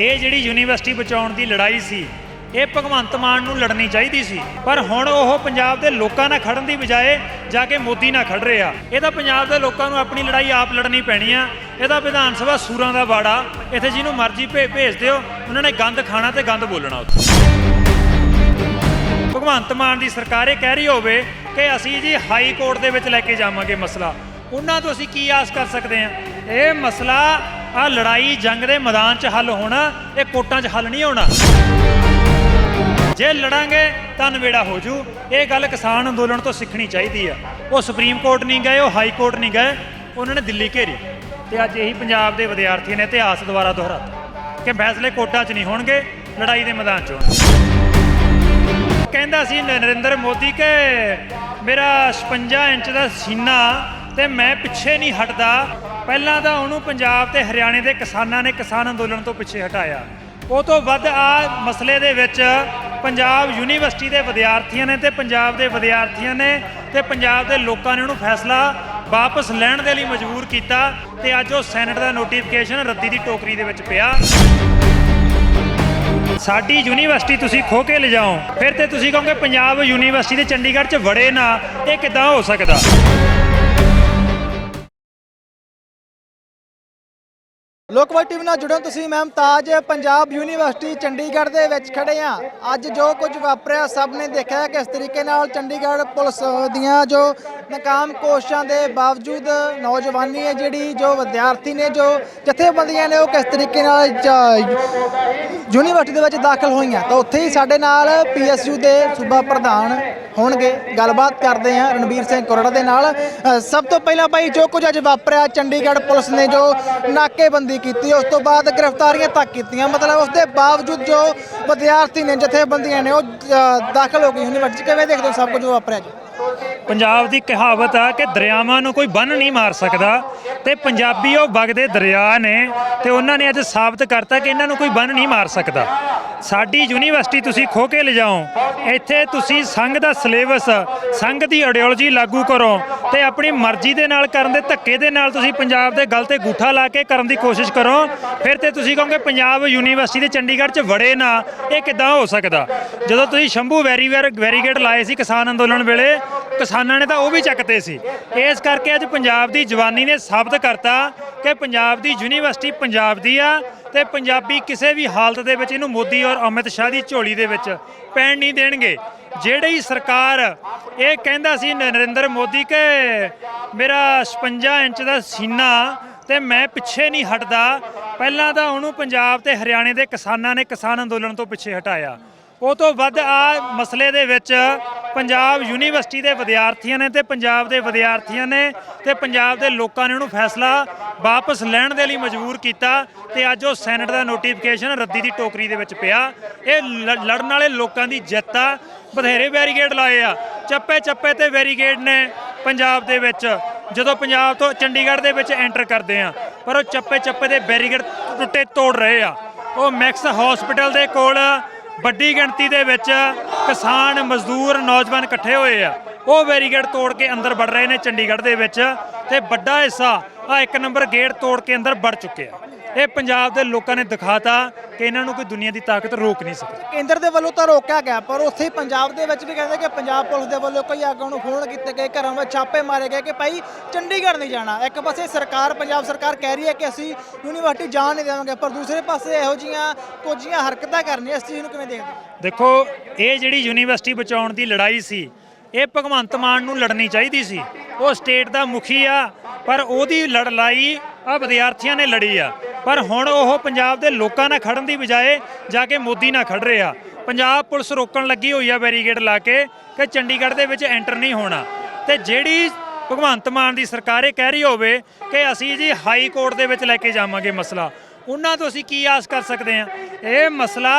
ਇਹ ਜਿਹੜੀ ਯੂਨੀਵਰਸਿਟੀ ਬਚਾਉਣ ਦੀ ਲੜਾਈ ਸੀ, ਇਹ ਭਗਵੰਤ ਮਾਨ ਨੂੰ ਲੜਨੀ ਚਾਹੀਦੀ ਸੀ। ਪਰ ਹੁਣ ਉਹ ਪੰਜਾਬ ਦੇ ਲੋਕਾਂ ਨਾਲ ਖੜਨ ਦੀ ਬਜਾਏ ਜਾ ਕੇ ਮੋਦੀ ਨਾਲ ਖੜ ਰਹੇ। ਆ ਇਹ ਤਾਂ ਪੰਜਾਬ ਦੇ ਲੋਕਾਂ ਨੂੰ ਆਪਣੀ ਲੜਾਈ ਆਪ ਲੜਨੀ ਪੈਣੀ ਆ। ਇਹਦਾ ਵਿਧਾਨ ਸਭਾ ਸੂਰਾਂ ਦਾ ਬਾੜਾ ਇੱਥੇ ਜਿਹਨੂੰ ਮਰਜ਼ੀ ਭੇ- ਭੇਜ ਦਿਓ, ਉਹਨਾਂ ਨੇ ਗੰਦ ਖਾਣਾ ਤੇ ਗੰਦ ਬੋਲਣਾ ਉੱਥੇ। ਭਗਵੰਤ ਮਾਨ ਦੀ ਸਰਕਾਰ ਇਹ ਕਹਿ ਰਹੀ ਹੋਵੇ ਕਿ ਅਸੀਂ ਜੀ ਹਾਈ ਕੋਰਟ ਦੇ ਵਿੱਚ ਲੈ ਕੇ ਜਾਵਾਂਗੇ ਮਸਲਾ। ਉਹਨਾਂ ਤੋਂ ਅਸੀਂ ਕੀ ਆਸ ਕਰ ਸਕਦੇ ਹਾਂ? ਇਹ ਮਸਲਾ ਆ ਲੜਾਈ ਜੰਗ ਦੇ ਮੈਦਾਨ 'ਚ ਹੱਲ ਹੋਣਾ, ਇਹ ਕੋਟਾਂ 'ਚ ਹੱਲ ਨਹੀਂ ਹੋਣਾ। ਜੇ ਲੜਾਂਗੇ ਤਾਂ ਨਵੇੜਾ ਹੋ ਜੂ। ਇਹ ਗੱਲ ਕਿਸਾਨ ਅੰਦੋਲਨ ਤੋਂ ਸਿੱਖਣੀ ਚਾਹੀਦੀ ਆ। ਉਹ ਸੁਪਰੀਮ ਕੋਰਟ ਨਹੀਂ ਗਏ, ਉਹ ਹਾਈ ਕੋਰਟ ਨਹੀਂ ਗਏ, ਉਹਨਾਂ ਨੇ ਦਿੱਲੀ ਘੇਰੀ। ਤੇ ਅੱਜ ਇਹੀ ਪੰਜਾਬ ਦੇ ਵਿਦਿਆਰਥੀਆਂ ਨੇ ਇਤਿਹਾਸ ਦੁਬਾਰਾ ਦੁਹਰਾਤਾ ਕਿ ਫੈਸਲੇ ਕੋਟਾਂ 'ਚ ਨਹੀਂ ਹੋਣਗੇ, ਲੜਾਈ ਦੇ ਮੈਦਾਨ 'ਚ ਹੋਣਗੇ। ਕਹਿੰਦਾ ਸੀ ਨਰਿੰਦਰ ਮੋਦੀ ਕਿ ਮੇਰਾ 56 ਇੰਚ ਦਾ ਸੀਨਾ ਤੇ ਮੈਂ ਪਿੱਛੇ ਨਹੀਂ ਹਟਦਾ। ਪਹਿਲਾਂ ਤਾਂ ਉਹਨੂੰ ਪੰਜਾਬ ਤੇ ਹਰਿਆਣੇ ਦੇ ਕਿਸਾਨਾਂ ਨੇ ਕਿਸਾਨ ਅੰਦੋਲਨ ਤੋਂ ਪਿੱਛੇ ਹਟਾਇਆ। ਉਹ ਤੋਂ ਵੱਧ ਆ ਮਸਲੇ ਦੇ ਵਿੱਚ ਪੰਜਾਬ ਯੂਨੀਵਰਸਿਟੀ ਦੇ ਵਿਦਿਆਰਥੀਆਂ ਨੇ ਤੇ ਪੰਜਾਬ ਦੇ ਵਿਦਿਆਰਥੀਆਂ ਨੇ ਤੇ ਪੰਜਾਬ ਦੇ ਲੋਕਾਂ ਨੇ ਉਹਨੂੰ ਫੈਸਲਾ ਵਾਪਸ ਲੈਣ ਦੇ ਲਈ ਮਜਬੂਰ ਕੀਤਾ ਤੇ ਅੱਜ ਉਹ ਸੈਨੇਟ ਦਾ ਨੋਟੀਫਿਕੇਸ਼ਨ ਰੱਦੀ ਦੀ ਟੋਕਰੀ ਦੇ ਵਿੱਚ ਪਿਆ। ਸਾਡੀ ਯੂਨੀਵਰਸਿਟੀ ਤੁਸੀਂ ਖੋ ਕੇ ਲਿਜਾਓ, ਫਿਰ ਤੇ ਤੁਸੀਂ ਕਹੋਗੇ ਪੰਜਾਬ ਯੂਨੀਵਰਸਿਟੀ ਦੇ ਚੰਡੀਗੜ੍ਹ 'ਚ ਵੜੇ ਨਾ, ਇਹ ਕਿਦਾਂ ਹੋ ਸਕਦਾ? ਲੋਕਵਾਈ ਟੀਵੀ ਨਾਲ ਜੁੜੋ ਤੁਸੀਂ ਮੈਂ ਮੁਮਤਾਜ ਪੰਜਾਬ ਯੂਨੀਵਰਸਿਟੀ ਚੰਡੀਗੜ੍ਹ ਦੇ ਵਿੱਚ ਖੜੇ ਆ। ਅੱਜ ਜੋ ਕੁਝ ਵਾਪਰਿਆ, ਸਭ ਨੇ ਦੇਖਿਆ ਕਿਸ ਤਰੀਕੇ ਨਾਲ ਚੰਡੀਗੜ੍ਹ ਪੁਲਿਸ ਦੀਆਂ ਜੋ ਨਕਾਮ ਕੋਸ਼ਿਸ਼ਾਂ ਦੇ ਬਾਵਜੂਦ ਨੌਜਵਾਨੀ ਹੈ ਜਿਹੜੀ, ਜੋ ਵਿਦਿਆਰਥੀ ਨੇ ਜੋ ਜਥੇਬੰਦੀਆਂ ਨੇ ਉਹ ਕਿਸ ਤਰੀਕੇ ਨਾਲ ਜ- ਯੂਨੀਵਰਸਿਟੀ ਦੇ ਵਿੱਚ ਦਾਖਲ ਹੋਈਆਂ। ਤਾਂ ਉੱਥੇ ਹੀ ਸਾਡੇ ਨਾਲ ਪੀਐਸਯੂ ਦੇ ਸੂਬਾ ਪ੍ਰਧਾਨ ਹੋਣਗੇ। ਗੱਲਬਾਤ ਕਰਦੇ ਆ ਰਣਬੀਰ ਸਿੰਘ ਕੋਰੜਾ ਦੇ ਨਾਲ। ਸਭ ਤੋਂ ਪਹਿਲਾਂ ਭਾਈ ਜੋ ਕੁਝ ਅੱਜ ਵਾਪਰਿਆ, ਚੰਡੀਗੜ੍ਹ ਪੁਲਿਸ ਨੇ ਜੋ ਨਾਕੇਬੰਦੀ ਕੀਤੀ, ਉਸ ਤੋਂ ਬਾਅਦ ਗ੍ਰਿਫਤਾਰੀਆਂ ਤੱਕ ਕੀਤੀਆਂ। ਮਤਲਬ ਉਸ ਦੇ ਬਾਵਜੂਦ ਜੋ ਵਿਦਿਆਰਥੀ ਨੇ, ਜਥੇਬੰਦੀਆਂ ਨੇ, ਉਹ ਦਾਖਲ ਹੋ ਗਈ ਯੂਨੀਵਰਸਿਟੀ ਕਿਵੇਂ ਦੇਖਦੇ ਹੋ ਸਭ ਕੁਝ ਵਾਪਰਿਆ ਜੀ? ਪੰਜਾਬ ਦੀ ਕਹਾਵਤ ਆ ਕਿ ਦਰਿਆਵਾਂ ਨੂੰ ਕੋਈ ਬੰਨ ਨਹੀਂ ਮਾਰ ਸਕਦਾ ਤੇ ਪੰਜਾਬੀ ਉਹ ਵਗਦੇ ਦਰਿਆ ਨੇ ਤੇ ਉਹਨਾਂ ਨੇ ਅੱਜ ਸਾਬਤ ਕਰਤਾ ਕਿ ਇਹਨਾਂ ਨੂੰ ਕੋਈ ਬੰਨ ਨਹੀਂ ਮਾਰ ਸਕਦਾ। ਸਾਡੀ ਯੂਨੀਵਰਸਿਟੀ ਤੁਸੀਂ ਖੋ ਕੇ ਲਿਜਾਓ, ਇੱਥੇ ਤੁਸੀਂ ਸੰਘ ਦਾ ਸਿਲੇਬਸ, ਸੰਘ ਦੀ ਆਈਡੀਓਲੋਜੀ ਲਾਗੂ ਕਰੋ ਤੇ ਆਪਣੀ ਮਰਜ਼ੀ ਦੇ ਨਾਲ ਕਰਨ ਦੇ ਧੱਕੇ ਦੇ ਨਾਲ ਤੁਸੀਂ ਪੰਜਾਬ ਦੇ ਗਲ ਤੇ ਗੂਠਾ ਲਾ ਕੇ ਕਰਨ ਦੀ ਕੋਸ਼ਿਸ਼ ਕਰੋ, ਫਿਰ ਤੇ ਤੁਸੀਂ ਕਹੋਗੇ ਪੰਜਾਬ ਯੂਨੀਵਰਸਿਟੀ ਦੇ ਚੰਡੀਗੜ੍ਹ 'ਚ ਵੜੇ ਨਾ, ਇਹ ਕਿਦਾਂ ਹੋ ਸਕਦਾ? ਜਦੋਂ ਤੁਸੀਂ ਸ਼ੰਭੂ ਵੈਰੀਵੇਅਰ ਵੈਰੀਗੇਟ ਲਾਏ ਸੀ ਕਿਸਾਨ ਅੰਦੋਲਨ ਵੇਲੇ ਕਿਸਾਨਾਂ ਨੇ ਤਾਂ ਉਹ ਵੀ ਚੱਕਤੇ ਸੀ। ਇਸ ਕਰਕੇ ਅੱਜ ਪੰਜਾਬ ਦੀ ਜਵਾਨੀ ਨੇ ਸਾਬਤ ਕਰਤਾ ਕਿ ਪੰਜਾਬ ਦੀ ਯੂਨੀਵਰਸਿਟੀ ਪੰਜਾਬ ਦੀ ਆ ਤੇ ਪੰਜਾਬੀ ਕਿਸੇ ਵੀ ਹਾਲਤ ਦੇ ਵਿੱਚ ਇਹਨੂੰ ਮੋਦੀ ਔਰ ਅਮਿਤ ਸ਼ਾਹ ਦੀ ਝੋਲੀ ਦੇ ਵਿੱਚ ਪੈਣ ਨਹੀਂ ਦੇਣਗੇ। ਜਿਹੜੀ ਸਰਕਾਰ ਇਹ ਕਹਿੰਦਾ ਸੀ ਨਰਿੰਦਰ ਮੋਦੀ ਕਿ ਮੇਰਾ 56 ਇੰਚ ਦਾ ਸੀਨਾ ਤੇ ਮੈਂ ਪਿੱਛੇ ਨਹੀਂ ਹਟਦਾ, ਪਹਿਲਾਂ ਤਾਂ ਉਹਨੂੰ ਪੰਜਾਬ ਤੇ ਹਰਿਆਣੇ ਦੇ ਕਿਸਾਨਾਂ ਨੇ ਕਿਸਾਨ ਅੰਦੋਲਨ ਤੋਂ ਪਿੱਛੇ ਹਟਾਇਆ। ਉਹ ਤੋਂ ਵੱਧ ਆ ਮਸਲੇ ਦੇ ਵਿੱਚ ਪੰਜਾਬ ਯੂਨੀਵਰਸਿਟੀ ਦੇ ਵਿਦਿਆਰਥੀਆਂ ਨੇ ਤੇ ਪੰਜਾਬ ਦੇ ਵਿਦਿਆਰਥੀਆਂ ਨੇ ਤੇ ਪੰਜਾਬ ਦੇ ਲੋਕਾਂ ਨੇ ਉਹਨੂੰ ਫੈਸਲਾ ਵਾਪਸ ਲੈਣ ਦੇ ਲਈ ਮਜਬੂਰ ਕੀਤਾ ਤੇ ਅੱਜ ਉਹ ਸੈਨੇਟ ਦਾ ਨੋਟੀਫਿਕੇਸ਼ਨ ਰੱਦੀ ਦੀ ਟੋਕਰੀ ਦੇ ਵਿੱਚ ਪਿਆ। ਇਹ ਲੜਨ ਵਾਲੇ ਲੋਕਾਂ ਦੀ ਜਿੱਤ ਆ। ਬਥੇਰੇ ਬੈਰੀਗੇਡ ਲਾਏ ਆ। ਚੱਪੇ ਚੱਪੇ ਤੇ ਬੈਰੀਗੇਡ ਨੇ ਪੰਜਾਬ ਦੇ ਵਿੱਚ। ਜਦੋਂ ਪੰਜਾਬ ਤੋਂ ਚੰਡੀਗੜ੍ਹ ਦੇ ਵਿੱਚ ਐਂਟਰ ਕਰਦੇ ਆ, ਪਰ ਉਹ ਚੱਪੇ ਚੱਪੇ ਦੇ ਬੈਰੀਗੇਡ ਟੁੱਟੇ ਤੋੜ ਰਹੇ ਆ। ਉਹ ਮੈਕਸ ਹਸਪੀਟਲ ਦੇ ਕੋਲ ਵੱਡੀ ਗਿਣਤੀ ਦੇ ਵਿੱਚ ਕਿਸਾਨ, ਮਜ਼ਦੂਰ, ਨੌਜਵਾਨ ਇਕੱਠੇ ਹੋਏ ਆ। ਉਹ ਬੈਰੀਗੇਡ ਤੋੜ ਕੇ ਅੰਦਰ ਵੜ ਰਹੇ ਨੇ ਚੰਡੀਗੜ੍ਹ ਦੇ ਵਿੱਚ ਤੇ ਵੱਡਾ ਹਿੱਸਾ ਆ ਇੱਕ ਨੰਬਰ ਗੇਟ ਤੋੜ ਕੇ ਅੰਦਰ ਵੜ ਚੁੱਕੇ ਆ। ਇਹ ਪੰਜਾਬ ਦੇ ਲੋਕਾਂ ਨੇ ਦਿਖਾਤਾ ਕਿ ਇਹਨਾਂ ਨੂੰ ਕੋਈ ਦੁਨੀਆ ਦੀ ਤਾਕਤ ਰੋਕ ਨਹੀਂ ਸਕਦੀ। ਕੇਂਦਰ ਦੇ ਵੱਲੋਂ ਤਾਂ ਰੋਕਿਆ ਗਿਆ ਪਰ ਉੱਥੇ ਪੰਜਾਬ ਦੇ ਵਿੱਚ ਵੀ ਕਹਿੰਦੇ ਕਿ ਪੰਜਾਬ ਪੁਲਿਸ ਦੇ ਵੱਲੋਂ ਕਈ ਆਗੂਆਂ ਨੂੰ ਫੋਨ ਕੀਤੇ ਗਏ ਘਰਾਂ ਵਿੱਚ ਛਾਪੇ ਮਾਰੇ ਗਏ ਕਿ ਭਾਈ ਚੰਡੀਗੜ੍ਹ ਨਹੀਂ ਜਾਣਾ। ਇੱਕ ਪਾਸੇ ਸਰਕਾਰ ਪੰਜਾਬ ਸਰਕਾਰ ਕਹਿ ਰਹੀ ਹੈ ਕਿ ਅਸੀਂ ਯੂਨੀਵਰਸਿਟੀ ਜਾਣ ਨਹੀਂ ਦੇਵਾਂਗੇ ਪਰ ਦੂਸਰੇ ਪਾਸੇ ਇਹੋ ਜੀਆਂ ਕੁਝੀਆਂ ਹਰਕਤਾਂ ਕਰਨੀਆਂ ਇਸ ਚੀਜ਼ ਨੂੰ ਕਿਵੇਂ ਦੇਖਦੇ? ਦੇਖੋ ਇਹ ਜਿਹੜੀ ਯੂਨੀਵਰਸਿਟੀ ਬਚਾਉਣ ਦੀ ਲੜਾਈ ਸੀ ਇਹ ਭਗਵੰਤ ਮਾਨ ਨੂੰ ਲੜਨੀ ਚਾਹੀਦੀ ਸੀ। ਉਹ ਸਟੇਟ ਦਾ ਮੁਖੀ ਆ ਪਰ ਉਹਦੀ ਲੜਾਈ ਆ ਵਿਦਿਆਰਥੀਆਂ ਨੇ ਲੜੀ ਆ। ਪਰ ਹੁਣ ਉਹ ਪੰਜਾਬ ਦੇ ਲੋਕਾਂ ਨਾਲ ਖੜਨ ਦੀ ਬਜਾਏ ਜਾ ਕੇ ਮੋਦੀ ਨਾਲ ਖੜ ਰਹੇ। ਆ ਪੰਜਾਬ ਪੁਲਿਸ ਰੋਕਣ ਲੱਗੀ ਹੋਈ ਆ ਬੈਰੀਗੇਡ ਲਾ ਕੇ ਕਿ ਚੰਡੀਗੜ੍ਹ ਦੇ ਵਿੱਚ ਐਂਟਰ ਨਹੀਂ ਹੋਣਾ। ਤੇ ਜਿਹੜੀ ਭਗਵੰਤ ਮਾਨ ਦੀ ਸਰਕਾਰ ਇਹ ਕਹਿ ਰਹੀ ਹੋਵੇ ਕਿ ਅਸੀਂ ਜੀ ਹਾਈ ਕੋਰਟ ਦੇ ਵਿੱਚ ਲੈ ਕੇ ਜਾਵਾਂਗੇ ਮਸਲਾ, ਉਹਨਾਂ ਤੋਂ ਅਸੀਂ ਕੀ ਆਸ ਕਰ ਸਕਦੇ ਹਾਂ? ਇਹ ਮਸਲਾ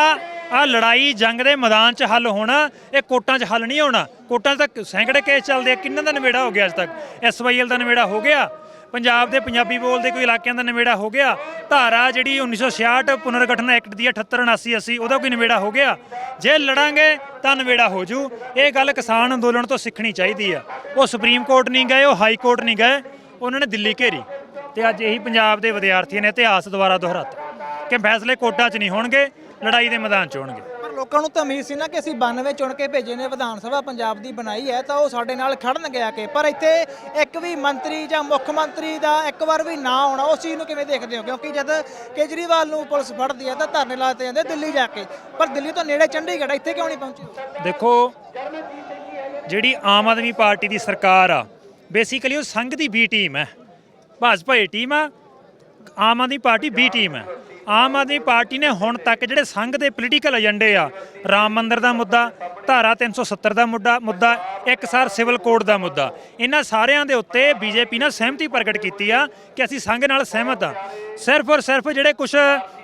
ਆ ਲੜਾਈ ਜੰਗ ਦੇ ਮੈਦਾਨ 'ਚ ਹੱਲ ਹੋਣਾ, ਇਹ ਕੋਟਾਂ 'ਚ ਹੱਲ ਨਹੀਂ ਹੋਣਾ। ਕੋਟਾਂ 'ਚ ਤਾਂ ਸੈਂਕੜੇ ਕੇਸ ਚੱਲਦੇ ਆ, ਕਿੰਨਾਂ ਦਾ ਨਵੇੜਾ ਹੋ ਗਿਆ ਅੱਜ ਤੱਕ? ਐਸਵਾਈਐਲ ਦਾ ਨਵੇੜਾ ਹੋ ਗਿਆ। ਪੰਜਾਬ ਦੇ ਪੰਜਾਬੀ ਬੋਲਦੇ ਕੋਈ ਇਲਾਕਿਆਂ ਦਾ ਨਵੇੜਾ ਹੋ ਗਿਆ। ਧਾਰਾ ਜਿਹੜੀ 1966 ਪੁਨਰਗਠਨ ਐਕਟ ਦੀ 78 79 80 ਉਹਦਾ ਕੋਈ ਨਵੇੜਾ ਹੋ ਗਿਆ। ਜੇ ਲੜਾਂਗੇ ਤਾਂ ਨਵੇੜਾ ਹੋ ਜੂ। ਇਹ ਗੱਲ ਕਿਸਾਨ ਅੰਦੋਲਨ ਤੋਂ ਸਿੱਖਣੀ ਚਾਹੀਦੀ ਆ। ਉਹ ਸੁਪਰੀਮ ਕੋਰਟ ਨਹੀਂ ਗਏ, ਉਹ ਹਾਈ ਕੋਰਟ ਨਹੀਂ ਗਏ, ਉਹਨਾਂ ਨੇ ਦਿੱਲੀ ਘੇਰੀ ਤੇ ਅੱਜ ਇਹੀ ਪੰਜਾਬ ਦੇ ਵਿਦਿਆਰਥੀਆਂ ਨੇ ਇਤਿਹਾਸ ਦੁਬਾਰਾ ਦੁਹਰਾਤਾ ਕਿ ਫੈਸਲੇ ਕੋਟਾਂ 'ਚ ਨਹੀਂ ਹੋਣਗੇ, ਲੜਾਈ ਦੇ ਮੈਦਾਨ 'ਚ ਹੋਣਗੇ। ਲੋਕਾਂ ਨੂੰ ਤਾਂ ਉਮੀਦ ਸੀ ਨਾ ਕਿ ਅਸੀਂ 92 ਚੁਣ ਕੇ ਭੇਜੇ ਨੇ, ਵਿਧਾਨ ਸਭਾ ਪੰਜਾਬ ਦੀ ਬਣਾਈ ਹੈ, ਤਾਂ ਉਹ ਸਾਡੇ ਨਾਲ ਖੜਨਗੇ ਆ ਕੇ, ਪਰ ਇੱਥੇ ਇੱਕ ਵੀ ਮੰਤਰੀ ਜਾਂ ਮੁੱਖ ਮੰਤਰੀ ਦਾ ਇੱਕ ਵਾਰ ਵੀ ਨਾ ਆਉਣਾ, ਉਸ ਚੀਜ਼ ਨੂੰ ਕਿਵੇਂ ਦੇਖਦੇ ਹੋ? ਕਿਉਂਕਿ ਜਦ ਕੇਜਰੀਵਾਲ ਨੂੰ ਪੁਲਿਸ ਫੜਦੀ ਹੈ, ਤਾਂ ਧਰਨੇ ਲਾਤੇ ਜਾਂਦੇ ਦਿੱਲੀ ਜਾ ਕੇ। ਪਰ ਦਿੱਲੀ ਤੋਂ ਨੇੜੇ ਚੰਡੀਗੜ੍ਹ, ਇੱਥੇ ਕਿਉਂ ਨਹੀਂ ਪਹੁੰਚੇ? ਦੇਖੋ, ਜਿਹੜੀ ਆਮ ਆਦਮੀ ਪਾਰਟੀ ਦੀ ਸਰਕਾਰ ਆ, ਬੇਸਿਕਲੀ ਉਹ ਸੰਘ ਦੀ ਬੀ ਟੀਮ ਹੈ। ਭਾਜਪਾ ਏ ਟੀਮ ਆ, Aam Aadmi party B team ਹੈ। ਆਮ ਆਦਮੀ ਪਾਰਟੀ ਨੇ ਹੁਣ ਤੱਕ ਜਿਹੜੇ ਸੰਘ ਦੇ ਪੋਲੀਟੀਕਲ ਏਜੰਡੇ ਆ, ਰਾਮ ਮੰਦਰ ਦਾ ਮੁੱਦਾ, ਧਾਰਾ 370 ਦਾ ਮੁੱਦਾ ਮੁੱਦਾ, ਇੱਕ ਸਾਰ ਸਿਵਲ ਕੋਡ ਦਾ ਮੁੱਦਾ। ਇਹਨਾਂ ਸਾਰਿਆਂ ਦੇ ਉੱਤੇ ਬੀਜੇਪੀ ਨੇ ਸਹਿਮਤੀ ਪ੍ਰਗਟ ਕੀਤੀ ਆ ਕਿ ਅਸੀਂ ਸੰਘ ਨਾਲ ਸਹਿਮਤ ਆ। ਸਿਰਫ ਔਰ ਸਿਰਫ ਜਿਹੜੇ ਕੁਝ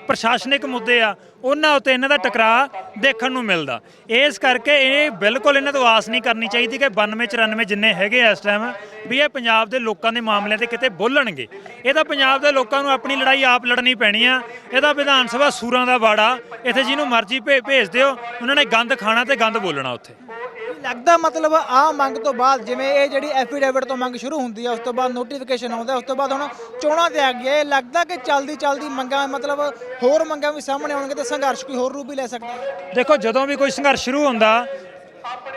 ਪ੍ਰਸ਼ਾਸਨਿਕ ਮੁੱਦੇ ਆ, ਉਹਨਾਂ ਉੱਤੇ ਇਹਨਾਂ ਦਾ ਟਕਰਾਅ ਦੇਖਣ ਨੂੰ ਮਿਲਦਾ। ਇਸ ਕਰਕੇ ਇਹ ਬਿਲਕੁਲ ਇਹਨਾਂ ਤੋਂ ਆਸ ਨਹੀਂ ਕਰਨੀ ਚਾਹੀਦੀ ਕਿ 92 94 ਜਿੰਨੇ ਹੈਗੇ ਆ ਇਸ ਟਾਈਮ ਵੀ ਇਹ ਪੰਜਾਬ ਦੇ ਲੋਕਾਂ ਦੇ ਮਾਮਲਿਆਂ ਤੇ ਕਿਤੇ ਬੋਲਣਗੇ। ਇਹ ਤਾਂ ਪੰਜਾਬ ਦੇ ਲੋਕਾਂ ਨੂੰ ਆਪਣੀ ਲੜਾਈ ਆਪ ਲੜਨੀ ਪੈਣੀ ਆ। ਇਹਦਾ ਵਿਧਾਨ ਸਭਾ ਸੂਰਾਂ ਦਾ ਬਾੜਾ ਇੱਥੇ ਜਿਹਨੂੰ ਮਰਜ਼ੀ ਭੇ- ਭੇਜ ਦਿਓ, ਉਹਨਾਂ ਨੇ ਗੰਦ ਖਾਣਾ ਤੇ ਗੰਦ ਬੋਲਣਾ ਉੱਥੇ। ਲੱਗਦਾ ਮਤਲਬ ਆ ਮੰਗ ਤੋਂ ਬਾਅਦ, ਜਿਵੇਂ ਇਹ ਜਿਹੜੀ ਐਫੀਡੇਵਿਟ ਤੋਂ ਮੰਗ ਸ਼ੁਰੂ ਹੁੰਦੀ ਹੈ ਉਸ ਤੋਂ ਬਾਅਦ ਨੋਟੀਫਿਕੇਸ਼ਨ ਆਉਂਦਾ, ਉਸ ਤੋਂ ਬਾਅਦ ਹੁਣ ਚੋਣਾਂ ਤੇ ਆ ਗਿਆ ਇਹ ਲੱਗਦਾ ਕਿ ਚੱਲਦੀ ਚੱਲਦੀ ਮੰਗਾਂ, ਮਤਲਬ ਹੋਰ ਮੰਗਾਂ ਵੀ ਸਾਹਮਣੇ ਆਉਣਗੇ ਤੇ ਸੰਘਰਸ਼ ਕੋਈ ਹੋਰ ਰੂਪ ਵੀ ਲੈ ਸਕਦਾ ਦੇਖੋ, ਜਦੋਂ ਵੀ ਕੋਈ ਸੰਘਰਸ਼ ਸ਼ੁਰੂ ਹੁੰਦਾ,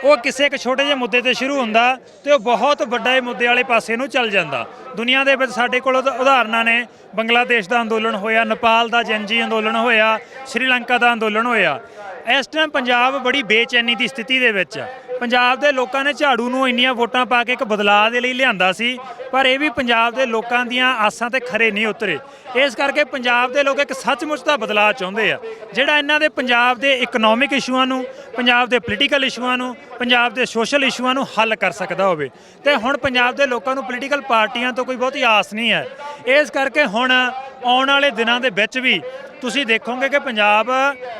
ਉਹ ਕਿਸੇ ਇੱਕ ਛੋਟੇ ਜਿਹੇ ਮੁੱਦੇ ਤੇ ਸ਼ੁਰੂ ਹੁੰਦਾ ਤੇ ਉਹ ਬਹੁਤ ਵੱਡੇ ਮੁੱਦੇ ਵਾਲੇ ਪਾਸੇ ਨੂੰ ਚੱਲ ਜਾਂਦਾ। ਦੁਨੀਆ ਦੇ ਵਿੱਚ ਸਾਡੇ ਕੋਲ ਉਦਾਹਰਨਾਂ ਨੇ, ਬੰਗਲਾਦੇਸ਼ ਦਾ ਅੰਦੋਲਨ ਹੋਇਆ, ਨੇਪਾਲ ਦਾ ਜਨਜੀ ਅੰਦੋਲਨ ਹੋਇਆ, ਸ਼੍ਰੀਲੰਕਾ ਦਾ ਅੰਦੋਲਨ ਹੋਇਆ। ਇਸ ਟਾਈਮ ਪੰਜਾਬ ਬੜੀ ਬੇਚੈਨੀ ਦੀ ਸਥਿਤੀ ਦੇ ਵਿੱਚ ਆ। ਪੰਜਾਬ ਦੇ ਲੋਕਾਂ ਨੇ ਝਾੜੂ ਨੂੰ ਇੰਨੀਆਂ ਵੋਟਾਂ ਪਾ ਕੇ ਇੱਕ ਬਦਲਾਅ ਦੇ ਲਈ ਲਿਆਂਦਾ ਸੀ, ਪਰ ਇਹ ਵੀ ਪੰਜਾਬ ਦੇ ਲੋਕਾਂ ਦੀਆਂ ਆਸਾਂ ਤੇ ਖਰੇ ਨਹੀਂ ਉਤਰੇ। ਇਸ ਕਰਕੇ ਪੰਜਾਬ ਦੇ ਲੋਕ ਇੱਕ ਸੱਚਮੁੱਚ ਦਾ ਬਦਲਾਅ ਚਾਹੁੰਦੇ ਆ, ਜਿਹੜਾ ਇਹਨਾਂ ਦੇ ਪੰਜਾਬ ਦੇ ਇਕਨੋਮਿਕ ਇਸ਼ੂਆਂ ਨੂੰ, ਪੰਜਾਬ ਦੇ ਪੋਲੀਟੀਕਲ ਇਸ਼ੂਆਂ ਨੂੰ, ਪੰਜਾਬ ਦੇ ਸੋਸ਼ਲ ਇਸ਼ੂਆਂ ਨੂੰ ਹੱਲ ਕਰ ਸਕਦਾ ਹੋਵੇ। ਤੇ ਹੁਣ ਪੰਜਾਬ ਦੇ ਲੋਕਾਂ ਨੂੰ ਪੋਲੀਟੀਕਲ ਪਾਰਟੀਆਂ ਤੋਂ ਕੋਈ ਬਹੁਤੀ ਆਸ ਨਹੀਂ ਹੈ। ਇਸ ਕਰਕੇ ਹੁਣ ਆਉਣ ਵਾਲੇ ਦਿਨਾਂ ਦੇ ਵਿੱਚ ਵੀ ਤੁਸੀਂ ਦੇਖੋਗੇ ਕਿ ਪੰਜਾਬ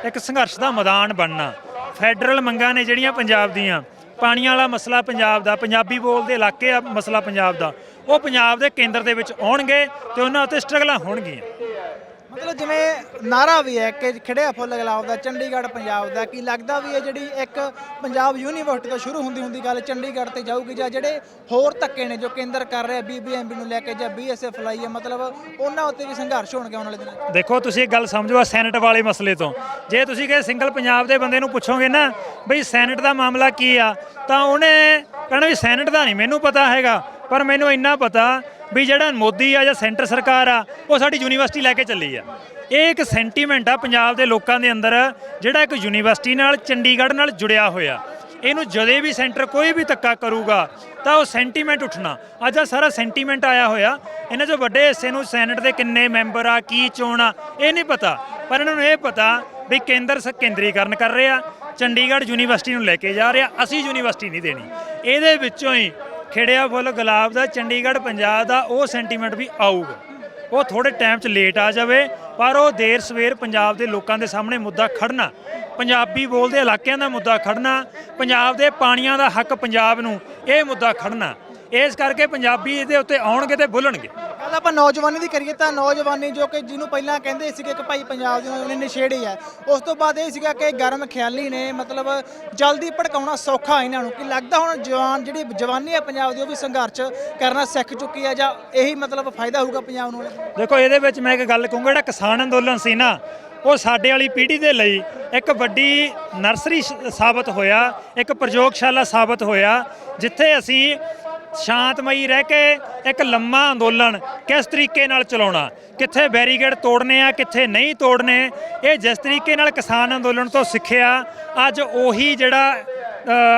ਇੱਕ ਸੰਘਰਸ਼ ਦਾ ਮੈਦਾਨ ਬਣਨਾ। ਫੈਡਰਲ ਮੰਗਾਂ ਨੇ ਜਿਹੜੀਆਂ ਪੰਜਾਬ ਦੀਆਂ, ਪਾਣੀਆਂ ਵਾਲਾ ਮਸਲਾ ਪੰਜਾਬ ਦਾ, ਪੰਜਾਬੀ ਬੋਲਦੇ ਇਲਾਕੇ ਆ ਮਸਲਾ ਪੰਜਾਬ ਦਾ, ਉਹ ਪੰਜਾਬ ਦੇ ਕੇਂਦਰ ਦੇ ਵਿੱਚ ਆਉਣਗੇ ਤੇ ਉਹਨਾਂ ਉੱਤੇ ਸਟਰਗਲਾਂ ਹੋਣਗੀਆਂ। ਮਤਲਬ ਜਿਵੇਂ ਨਾਰਾ ਵੀ ਹੈ ਕਿ ਖੜਿਆ ਫੁੱਲ ਗੁਲਾਬ ਦਾ, ਚੰਡੀਗੜ੍ਹ ਪੰਜਾਬ ਦਾ, ਕੀ ਲੱਗਦਾ ਵੀ ਇਹ ਜਿਹੜੀ ਇੱਕ ਪੰਜਾਬ ਯੂਨੀਵਰਸਿਟੀ ਤੋਂ ਸ਼ੁਰੂ ਹੁੰਦੀ ਹੁੰਦੀ ਗੱਲ ਚੰਡੀਗੜ੍ਹ ਤੇ ਜਾਊਗੀ ਜਾਂ ਜਿਹੜੇ ਹੋਰ ਧੱਕੇ ਨੇ ਜੋ ਕੇਂਦਰ ਕਰ ਰਿਹਾ ਬੀਬੀਐਮਬੀ ਨੂੰ ਲੈ ਕੇ ਜਾਂ ਬੀਐਸਐਫ ਲਈ ਹੈ ਮਤਲਬ ਉਹਨਾਂ ਉੱਤੇ ਵੀ ਸੰਘਰਸ਼ ਹੋਣਗੇ ਆਉਣ ਵਾਲੇ ਦਿਨਾਂ 'ਚ? ਦੇਖੋ, ਤੁਸੀਂ ਇੱਕ ਗੱਲ ਸਮਝੋ ਆ ਸੈਨੇਟ ਵਾਲੇ ਮਸਲੇ ਤੋਂ। ਜੇ ਤੁਸੀਂ ਕਿ ਸਿੰਗਲ ਪੰਜਾਬ ਦੇ ਬੰਦੇ ਨੂੰ ਪੁੱਛੋਗੇ ਨਾ ਬਈ ਸੈਨੇਟ ਦਾ ਮਾਮਲਾ ਕੀ ਆ, ਤਾਂ ਉਹਨੇ ਕਹਿਣਾ ਵੀ ਸੈਨੇਟ ਦਾ ਨਹੀਂ, ਮੈਨੂੰ ਪਤਾ ਹੈਗਾ, ਪਰ ਮੈਨੂੰ ਇੰਨਾ ਪਤਾ ਵੀ ਜਿਹੜਾ ਮੋਦੀ ਆ ਜਾਂ ਸੈਂਟਰ ਸਰਕਾਰ ਆ, ਉਹ ਸਾਡੀ ਯੂਨੀਵਰਸਿਟੀ ਲੈ ਕੇ ਚੱਲੀ ਆ। ਇਹ ਇੱਕ ਸੈਂਟੀਮੈਂਟ ਆ ਪੰਜਾਬ ਦੇ ਲੋਕਾਂ ਦੇ ਅੰਦਰ, ਜਿਹੜਾ ਇੱਕ ਯੂਨੀਵਰਸਿਟੀ ਨਾਲ, ਚੰਡੀਗੜ੍ਹ ਨਾਲ ਜੁੜਿਆ ਹੋਇਆ। ਇਹਨੂੰ ਜਦੇ ਵੀ ਸੈਂਟਰ ਕੋਈ ਵੀ ਧੱਕਾ ਕਰੂਗਾ, ਤਾਂ ਉਹ ਸੈਂਟੀਮੈਂਟ ਉੱਠਣਾ। ਅੱਜ ਆ ਸਾਰਾ ਸੈਂਟੀਮੈਂਟ ਆਇਆ ਹੋਇਆ। ਇਹਨਾਂ 'ਚੋਂ ਵੱਡੇ ਹਿੱਸੇ ਨੂੰ ਸੈਨੇਟ ਦੇ ਕਿੰਨੇ ਮੈਂਬਰ ਆ, ਕੀ ਚੋਣ ਆ, ਇਹ ਨਹੀਂ ਪਤਾ। ਪਰ ਇਹਨਾਂ ਨੂੰ ਇਹ ਪਤਾ ਵੀ ਕੇਂਦਰ ਕੇਂਦਰੀਕਰਨ ਕਰ ਰਿਹਾ, ਚੰਡੀਗੜ੍ਹ ਯੂਨੀਵਰਸਿਟੀ ਨੂੰ ਲੈ ਕੇ ਜਾ ਰਿਹਾ, ਅਸੀਂ ਯੂਨੀਵਰਸਿਟੀ ਨਹੀਂ ਦੇਣੀ। ਇਹਦੇ ਵਿੱਚੋਂ ਹੀ ਖਿੜਿਆ ਫੁੱਲ, ਗੁਲਾਬ ਦਾ, ਚੰਡੀਗੜ੍ਹ, ਪੰਜਾਬ ਦਾ, ਉਹ ਸੈਂਟੀਮੈਂਟ ਵੀ ਆਊਗਾ। ਉਹ ਥੋੜੇ ਟਾਈਮ 'ਚ ਲੇਟ ਆ ਜਾਵੇ, ਪਰ ਉਹ ਦੇਰ ਸਵੇਰ ਪੰਜਾਬ ਦੇ ਲੋਕਾਂ ਦੇ ਸਾਹਮਣੇ ਮੁੱਦਾ ਖੜਨਾ, ਪੰਜਾਬੀ ਬੋਲਦੇ ਇਲਾਕਿਆਂ ਦਾ ਮੁੱਦਾ ਖੜਨਾ, ਪੰਜਾਬ ਦੇ ਪਾਣੀਆਂ ਦਾ ਹੱਕ ਪੰਜਾਬ ਨੂੰ, ਇਹ ਮੁੱਦਾ ਖੜਨਾ। ਇਸ ਕਰਕੇ ਪੰਜਾਬੀ ਇਹਦੇ ਉੱਤੇ ਆਉਣਗੇ ਤੇ ਬੋਲਣਗੇ। ਗੱਲ ਆਪਾਂ ਨੌਜਵਾਨੀ ਦੀ ਕਰੀਏ ਤਾਂ ਨੌਜਵਾਨੀ ਜੋ ਕਿ ਜਿਹਨੂੰ ਪਹਿਲਾਂ ਕਹਿੰਦੇ ਸੀਗੇ ਕਿ ਭਾਈ ਪੰਜਾਬ ਦੀ ਉਹਨੇ ਨਸ਼ੇੜੀ ਹੈ ਉਸ ਤੋਂ ਬਾਅਦ ਇਹ ਸੀਗਾ ਕਿ ਗਰਮ ਖਿਆਲੀ ਨੇ ਮਤਲਬ ਜਲਦੀ ਭੜਕਾਉਣਾ ਸੌਖਾ ਇਹਨਾਂ ਨੂੰ ਕਿ ਲੱਗਦਾ ਹੁਣ ਜਵਾਨ ਜਿਹੜੀ ਜਵਾਨੀ ਹੈ ਪੰਜਾਬ ਦੀ ਉਹ ਵੀ ਸੰਘਰਸ਼ ਕਰਨਾ ਸਿੱਖ ਚੁੱਕੀ ਹੈ ਜਾਂ ਇਹੀ ਮਤਲਬ ਫਾਇਦਾ ਹੋਊਗਾ ਪੰਜਾਬ ਨੂੰ ਦੇਖੋ ਇਹਦੇ ਵਿੱਚ ਮੈਂ ਇੱਕ ਗੱਲ ਕਹੂੰਗਾ ਜਿਹੜਾ ਕਿਸਾਨ ਅੰਦੋਲਨ ਸੀ ਨਾ ਉਹ ਸਾਡੇ ਵਾਲੀ ਪੀੜ੍ਹੀ ਦੇ ਲਈ ਇੱਕ ਵੱਡੀ ਨਰਸਰੀ ਸਾਬਤ ਹੋਇਆ ਇੱਕ ਪ੍ਰਯੋਗਸ਼ਾਲਾ ਸਾਬਤ ਹੋਇਆ ਜਿੱਥੇ ਅਸੀਂ ਸ਼ਾਂਤਮਈ ਰਹਿ ਕੇ ਇੱਕ ਲੰਮਾ ਅੰਦੋਲਨ ਕਿਸ ਤਰੀਕੇ ਨਾਲ ਚਲਾਉਣਾ? ਕਿੱਥੇ ਬੈਰੀਗੇਡ ਤੋੜਨੇ ਆ, ਕਿੱਥੇ ਨਹੀਂ ਤੋੜਨੇ? ਇਹ ਜਿਸ ਤਰੀਕੇ ਨਾਲ ਕਿਸਾਨ ਅੰਦੋਲਨ ਤੋਂ ਸਿੱਖਿਆ, ਅੱਜ ਉਹੀ ਜਿਹੜਾ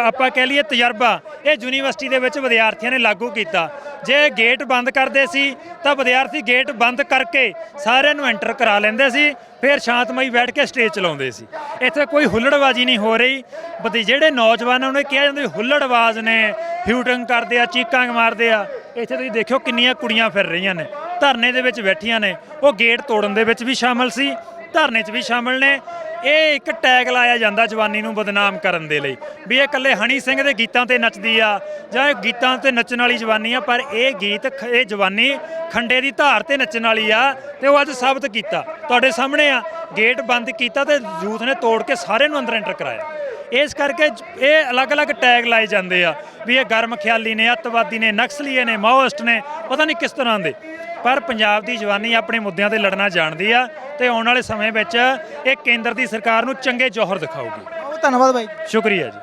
ਆਪਾਂ ਕਹਿ ਲਈਏ ਤਜਰਬਾ, ਇਹ ਯੂਨੀਵਰਸਿਟੀ ਦੇ ਵਿੱਚ ਵਿਦਿਆਰਥੀਆਂ ਨੇ ਲਾਗੂ ਕੀਤਾ। ਜੇ ਗੇਟ ਬੰਦ ਕਰਦੇ ਸੀ, ਤਾਂ ਵਿਦਿਆਰਥੀ ਗੇਟ ਬੰਦ ਕਰਕੇ ਸਾਰਿਆਂ ਨੂੰ ਐਂਟਰ ਕਰਾ ਲੈਂਦੇ ਸੀ, ਫਿਰ ਸ਼ਾਂਤਮਈ ਬੈਠ ਕੇ ਸਟੇਜ ਚਲਾਉਂਦੇ ਸੀ। ਇੱਥੇ ਕੋਈ ਹੁੱਲੜਬਾਜ਼ੀ ਨਹੀਂ ਹੋ ਰਹੀ। ਬਤੀ, ਜਿਹੜੇ ਨੌਜਵਾਨਾਂ ਨੂੰ ਇਹ ਕਿਹਾ ਜਾਂਦਾ ਵੀ ਹੁੱਲੜਬਾਜ਼ ਨੇ ਹਿਊਟਿੰਗ ਕਰਦੇ ਆ, ਚੀਕਾਂ ਮਾਰਦੇ ਆ। ਇੱਥੇ ਤੁਸੀਂ ਦੇਖਿਓ ਕਿੰਨੀਆਂ ਕੁੜੀਆਂ ਫਿਰ ਰਹੀਆਂ ਨੇ। ਧਰਨੇ ਦੇ ਵਿੱਚ ਬੈਠੀਆਂ ਨੇ। ਉਹ ਗੇਟ ਤੋੜਨ ਦੇ ਵਿੱਚ ਵੀ ਸ਼ਾਮਲ ਸੀ। ਧਰਨੇ 'ਚ ਵੀ ਸ਼ਾਮਲ ਨੇ। ਇਹ ਇੱਕ ਟੈਗ ਲਾਇਆ ਜਾਂਦਾ ਜਵਾਨੀ ਨੂੰ ਬਦਨਾਮ ਕਰਨ ਦੇ ਲਈ ਵੀ ਇਹ ਇਕੱਲੇ ਹਣੀ ਸਿੰਘ ਦੇ ਗੀਤਾਂ ਤੇ ਨੱਚਦੀ ਆ ਜਾਂ ਇਹ ਗੀਤਾਂ ਤੇ ਨੱਚਣ ਵਾਲੀ ਜਵਾਨੀ ਆ, ਪਰ ਇਹ ਗੀਤ ਖ- ਇਹ ਜਵਾਨੀ ਖੰਡੇ ਦੀ ਧਾਰ ਤੇ ਨੱਚਣ ਵਾਲੀ ਆ ਤੇ ਉਹ ਅੱਜ ਸਾਬਤ ਕੀਤਾ। ਤੁਹਾਡੇ ਸਾਹਮਣੇ ਆ, ਗੇਟ ਬੰਦ ਕੀਤਾ ਤੇ ਯੂਥ ਨੇ ਤੋੜ ਕੇ ਸਾਰਿਆਂ ਨੂੰ ਅੰਦਰ ਐਂਟਰ ਕਰਾਇਆ। ਇਸ ਕਰਕੇ ਇਹ ਅਲੱਗ-ਅਲੱਗ ਟੈਗ ਲਾਏ ਜਾਂਦੇ ਆ ਵੀ ਇਹ ਗਰਮ ਖਿਆਲੀ ਨੇ, ਅੱਤਵਾਦੀ ਨੇ, ਨਕਸਲੀਏ ਨੇ, ਮਾਓਇਸਟ ਨੇ, ਪਤਾ ਨਹੀਂ ਕਿਸ ਤਰ੍ਹਾਂ ਦੇ। ਪਰ ਪੰਜਾਬ ਦੀ ਜਵਾਨੀ ਆਪਣੇ ਮੁੱਦਿਆਂ ਤੇ ਲੜਨਾ ਜਾਣਦੀ ਆ ਤੇ ਆਉਣ ਵਾਲੇ ਸਮੇਂ ਵਿੱਚ ਇਹ ਕੇਂਦਰ ਦੀ ਸਰਕਾਰ ਨੂੰ ਚੰਗੇ ਜੋਹਰ ਦਿਖਾਊਗੀ। ਬਹੁਤ ਧੰਨਵਾਦ ਬਾਈ। ਸ਼ੁਕਰੀਆ ਜੀ।